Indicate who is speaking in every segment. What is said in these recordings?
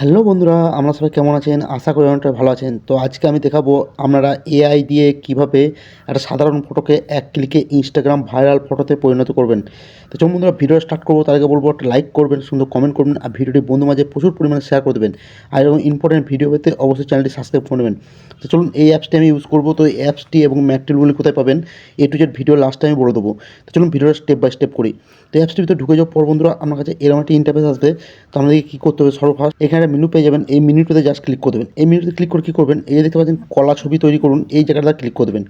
Speaker 1: Hello বন্ধুরা, আমরা সবাই কেমন আছেন? আশা করি অনেকটা ভালো আছেন। তো আজকে আমি দেখাবো আপনারা এআই দিয়ে কীভাবে একটা সাধারণ ফটোকে এক ক্লিকে ইনস্টাগ্রাম ভাইরাল ফটোতে পরিণত করবেন। তো চলুন বন্ধুরা ভিডিও স্টার্ট করব। তার আগে বলব, একটা লাইক করবেন, সুন্দর কমেন্ট করবেন, আর ভিডিওটি বন্ধু মাঝে প্রচুর পরিমাণে শেয়ার করে দেবেন। আর এরকম ইম্পর্টেন্ট ভিডিও পেতে অবশ্যই চ্যানেলটি সাবস্ক্রাইব করে নেবেন। তো চলুন, এই অ্যাপসটি আমি ইউজ করব। তো এই অ্যাপসটি এবং ম্যাকটিলগুলি কোথায় পাবেন? এ টু জেড ভিডিও লাস্টে আমি বলে দেবো। তো চলুন ভিডিওটা স্টেপ বাই স্টেপ করি। তো অ্যাপসটির ভিতরে ঢুকে যাওয়ার পর বন্ধুরা, আমার কাছে এরকম একটা ইন্টারফেস আসবে। তো আমাদেরকে কী করতে হবে সর্বফার্স্ট? এখানে একটা মেনু পেয়ে যাবেন। এই মেনুটাতে জাস্ট ক্লিক করে দেবেন। এই মেনুতে ক্লিক করে কী করবেন? এই দেখতে পাচ্ছেন, কলা ছবি তৈরি করুন। এই জায়গাটা ক্লিক করে দেবেন।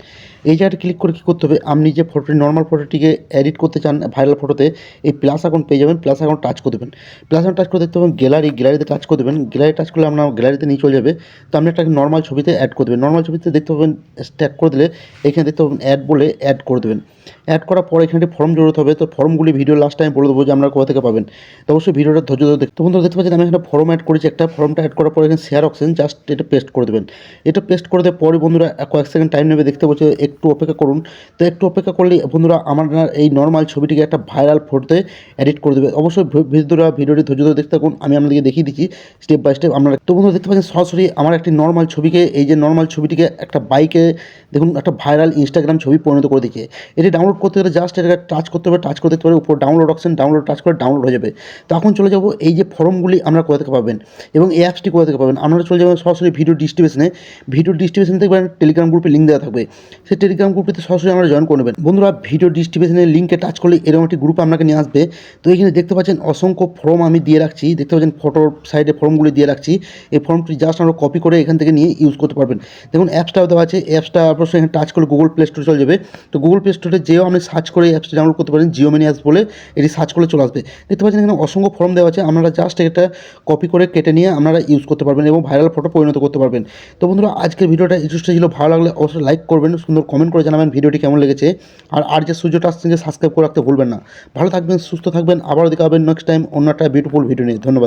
Speaker 1: এই জায়গাটা ক্লিক করে কী করতে হবে? আপনি যে ফটোটি নর্মাল ফটোটিকে এডিট করতে চান ভাইরাল ফটোতে এই প্লাস অ্যাকাউন্ট পেয়ে যাবেন। প্লাস অ্যাকাউন্ট টাচ করে দেবেন। প্লাস অ্যাকাউন্ট টাচ করে দেখতে পাবেন গ্যালারি গ্যালারিতে টাচ করে দেবেন। গ্যালারি টাচ করলে আপনার গ্যালারিতে নিয়ে চলে যাবে। তো আপনি একটা নর্মাল ছবিতে অ্যাড করে দেবেন। নর্মাল ছবিতে দেখতে পাবেন স্ট্যাক করে দিলে এখানে দেখতে পাবেন অ্যাড বলে অ্যাড করে দেবেন। অ্যাড করার পর এখানে ফর্ম জড়াতে হবে। তো ফর্মগুলি ভিডিও লাস্ট টাইম বলে দেবো যে আমরা কোথা থেকে পাবেন। তো অবশ্যই ভিডিওটা ধৈর্য ধরে দেখতে বন্ধুরা দেখতে পাচ্ছেন, আমি এখানে ফর্ম অ্যাড করেছি। একটা ফর্মটা অ্যাড করার পর এখানে শেয়ার অপশন জাস্ট এটা পেস্ট করে দেবেন। এটা পেস্ট করে দেওয়ার পরে বন্ধুরা কয়েক সেকেন্ড টাইম নেবে, দেখতে পাচ্ছি একটু অপেক্ষা করুন। তো একটু অপেক্ষা করলে বন্ধুরা আমার এই নর্মাল ছবিটিকে একটা ভাইরাল ফটোতে এডিট করে দেবে। অবশ্যই ভিডিওরা ভিডিওটি ধৈর্য ধরে দেখতে থাকুন, আমি আপনাদেরকে দেখিয়ে দিচ্ছি স্টেপ বাই স্টেপ আপনারা। তো বন্ধুরা দেখতে পাচ্ছেন সরাসরি আমার একটি নর্মাল ছবিকে, এই যে নর্মাল ছবিটিকে একটা বাইকে দেখুন, একটা ভাইরাল ইনস্টাগ্রাম ছবি পরিণত করে দিচ্ছে এটি ডাউনলোড করতে গেলে জাস্ট এটাকে টাচ করতে হবে টাচ করে দেখতে পারে উপর ডাউনলোড অপশন ডাউনলোড টাচ করে ডাউনলোড হয়ে যাবে। তখন চলে যাব, এই যে ফর্মগুলি আমরা কোথা থেকে পাবেন? এবং এই অ্যাপসটি কোথা থেকে পাবেন? আপনারা চলে যাবেন সরাসরি ভিডিও ডিস্ট্রিবিউশনে ভিডিও ডিস্ট্রিবিউশন থেকে টেলিগ্রাম গ্রুপে লিঙ্ক দেওয়া থাকবে। সেই টেলিগ্রাম গ্রুপটিতে সরাসরি আমরা জয়েন করে নেবেন। বন্ধুরা ভিডিও ডিস্ট্রিবিউশনের লিঙ্কে টাচ করলে এরকম একটি গ্রুপে আপনাকে নিয়ে আসবে। তো এখানে দেখতে পাচ্ছেন অসংখ্য ফর্ম আমি দিয়ে রাখছি। দেখতে পাচ্ছেন ফটোর সাইডে ফর্মগুলি দিয়ে রাখছি। এই ফর্মটি জাস্ট আমরা কপি করে এখান থেকে নিয়ে ইউজ করতে পারবেন। দেখুন অ্যাপসটাও দেওয়া আছে। অ্যাপসটা অবশ্যই এখানে টাচ করলে গুগল প্লে স্টোরে চলে যাবে। তো গুগল প্লে স্টোরে যেও আপনি সার্চ করে অ্যাপসটা ডাউনলোড করতে পারেন। জিও মেনি অ্যাপস বলে এটি সার্চ করলে চলে আসবে। দেখতে পাচ্ছেন এখানে অসংখ্য ফর্ম দেওয়া আছে। আপনারা জাস্ট এটা কপি করে কেটে নিয়ে আপনারা ইউজ করতে পারবেন এবং ভাইরাল ফটো পরিণত করতে পারবেন। তো বন্ধুরা, আজকের ভিডিওটা ইন্টারেস্ট ছিল, ভালো লাগলে অবশ্যই লাইক করবেন, সুন্দর কমেন্ট করে জানাবেন ভিডিওটি কেমন লেগেছে। আর আর যে সূর্যটা আসছে যে সাবস্ক্রাইব করে রাখতে ভুলবেন না। ভালো থাকবেন, সুস্থ থাকবেন আবার দেখা নেক্সট টাইম অন্য একটা বিউটিফুল ভিডিও নিয়ে। ধন্যবাদ।